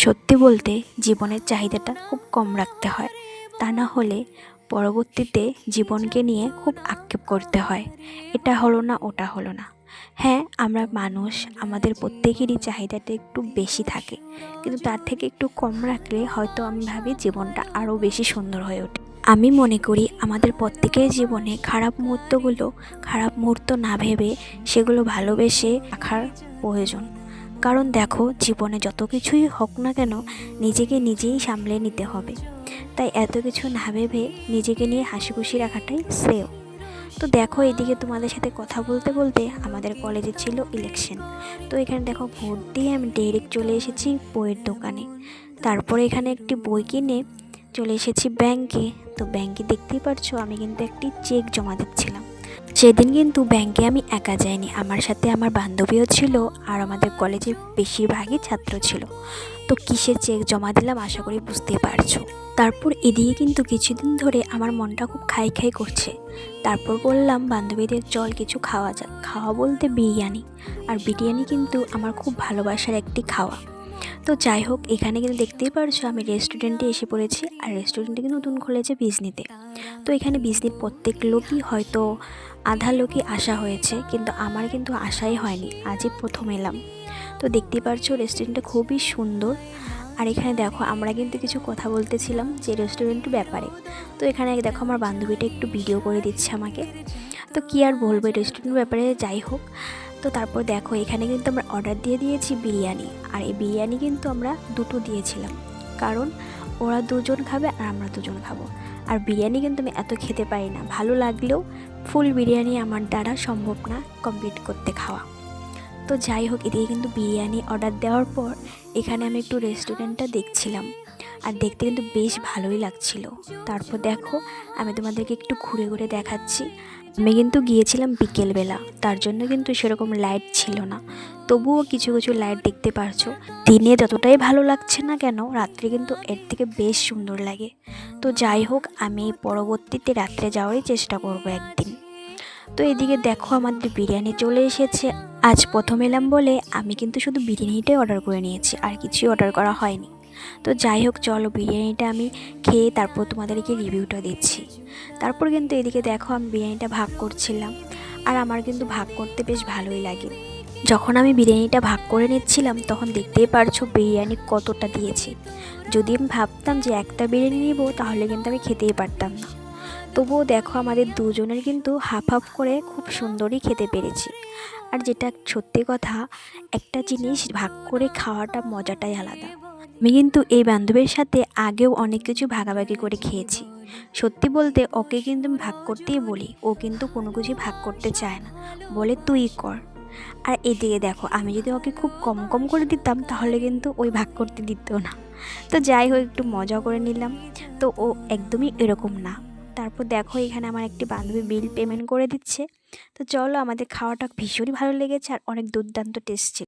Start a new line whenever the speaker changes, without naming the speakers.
সত্যি বলতে জীবনের চাহিদাটা খুব কম রাখতে হয়। তা না হলে পরবর্তীতে জীবনকে নিয়ে খুব আক্ষেপ করতে হয়। এটা হলো না, ওটা হলো না। হ্যাঁ আমরা মানুষ, আমাদের প্রত্যেকেরই চাহিদাটা একটু বেশি থাকে। কিন্তু তার থেকে একটু কম রাখলে হয়তো আমি ভাবি জীবনটা আরও বেশি সুন্দর হয়ে ওঠে। আমি মনে করি আমাদের প্রত্যেকের জীবনে খারাপ মুহূর্তগুলো খারাপ মুহূর্ত না ভেবে সেগুলো ভালোবেসে রাখার প্রয়োজন। কারণ দেখো, জীবনে যত কিছুই হোক না কেন নিজেকে নিজেই সামলে নিতে হবে। তাই এত কিছু না ভেবে নিজেকে নিয়ে হাসি খুশি রাখাটাই শ্রেয়। তো দেখো, এদিকে তোমাদের সাথে কথা বলতে বলতে আমাদের কলেজে ছিল ইলেকশন তো এখানে দেখো, ভোট দিয়ে আমি ডাইরেক্ট চলে এসেছি বইয়ের দোকানে। তারপরে এখানে একটি বই কিনে চলে এসেছি ব্যাংকে তো ব্যাংকে দেখতেই পারছ, আমি কিন্তু একটি চেক জমা দিচ্ছিলাম। সেদিন কিন্তু ব্যাংকে আমি একা যাইনি। আমার সাথে আমার বান্ধবীও ছিল আর আমাদের কলেজের বেশিরভাগই ছাত্র ছিল। তো কিসের চেক জমা দিলাম আশা করি বুঝতেই পারছ। তারপর এদিকে কিন্তু কিছুদিন ধরে আমার মনটা খুব খাই খাই করছে। তারপর বললাম, বান্ধবীদের চল কিছু খাওয়া যাক। খাওয়া বলতে বিরিয়ানি। আর বিরিয়ানি কিন্তু আমার খুব ভালোবাসার একটি খাওয়া। তো যাই হোক, এখানে কিন্তু দেখতেই পারছ আমি রেস্টুরেন্টে এসে পড়েছি আর রেস্টুরেন্টে কিন্তু নতুন খুলেছে বিজনিতে তো এখানে বিজনির প্রত্যেক লোকই হয়তো আধা লোকই আসা হয়েছে, কিন্তু আমার কিন্তু আশাই হয়নি। আজই প্রথম এলাম। তো দেখতেই পারছ রেস্টুরেন্টটা খুবই সুন্দর। আর এখানে দেখো, আমরা কিন্তু কিছু কথা বলতেছিলাম যে রেস্টুরেন্টের ব্যাপারে। তো এখানে দেখো আমার বান্ধবীটা একটু ভিডিও করে দিচ্ছে আমাকে। তো কী আর বলব রেস্টুরেন্টের ব্যাপারে যাই হোক। তো তারপর দেখো, এখানে কিন্তু আমরা অর্ডার দিয়ে দিয়েছি বিরিয়ানি। আর এই বিরিয়ানি কিন্তু আমরা দুটো দিয়েছিলাম। কারণ ওরা দুজন খাবে আর আমরা দুজন খাব। আর বিরিয়ানি কিন্তু আমি এত খেতে পারি না। ভালো লাগলেও ফুল বিরিয়ানি আমার দ্বারা সম্ভব না কমপ্লিট করতে খাওয়া। তো যাই হোক, এদিকে কিন্তু বিরিয়ানি অর্ডার দেওয়ার পর এখানে আমি একটু রেস্টুরেন্টটা দেখছিলাম। আর দেখতে কিন্তু বেশ ভালোই লাগছিল। তারপর দেখো, আমি তোমাদেরকে একটু ঘুরে ঘুরে দেখাচ্ছি। আমি কিন্তু গিয়েছিলাম বিকেলবেলা, তার জন্য কিন্তু সেরকম লাইট ছিল না। তবুও কিছু কিছু লাইট দেখতে পারছ। দিনে যতটাই ভালো লাগছে না কেন, রাত্রে কিন্তু এর থেকে বেশ সুন্দর লাগে। তো যাই হোক, আমি পরবর্তীতে রাত্রে যাওয়ারই চেষ্টা করব একদিন। তো এদিকে দেখো, আমাদের বিরিয়ানি চলে এসেছে। আজ প্রথম এলাম বলে আমি কিন্তু শুধু বিরিয়ানিটাই অর্ডার করে নিয়েছি, আর কিছুই অর্ডার করা হয়নি। তো যাই হোক, চলো বিরিয়ানিটা আমি খেয়ে তারপর তোমাদেরকে রিভিউটা দিচ্ছি। তারপর কিন্তু এদিকে দেখো আমি বিরিয়ানিটা ভাগ করছিলাম। আর আমার কিন্তু ভাগ করতে বেশ ভালোই লাগে। যখন আমি বিরিয়ানিটা ভাগ করে নিচ্ছিলাম, তখন দেখতেই পারছ বিরিয়ানি কতটা দিয়েছে। যদি আমি ভাবতাম যে একটা বিরিয়ানি নিব, তাহলে কিন্তু আমি খেতেই পারতাম না। তবুও দেখো আমাদের দুজনের কিন্তু হাফ হাফ করে খুব সুন্দরই খেতে পেরেছি। আর যেটা সত্যি কথা, একটা জিনিস ভাগ করে খাওয়াটা মজাটাই আলাদা। আমি কিন্তু এই বান্ধবীর সাথে আগেও অনেক কিছু ভাগাভাগি করে খেয়েছি। সত্যি বলতে ওকে কিন্তু আমি ভাগ করতেই বলি, ও কিন্তু কোনো কিছুই ভাগ করতে চায় না। বলে, তুই কর। আর এদিকে দেখো, আমি যদি ওকে খুব কম কম করে দিতাম, তাহলে কিন্তু ওই ভাগ করতে দিত না। তো যাই হোক, একটু মজা করে নিলাম। তো ও একদমই এরকম না। তারপর দেখো, এখানে আমার একটি বান্ধবী বিল পেমেন্ট করে দিচ্ছে। তো চলো, আমাদের খাওয়াটা ভীষণই ভালো লেগেছে আর অনেক দুর্দান্ত টেস্ট ছিল।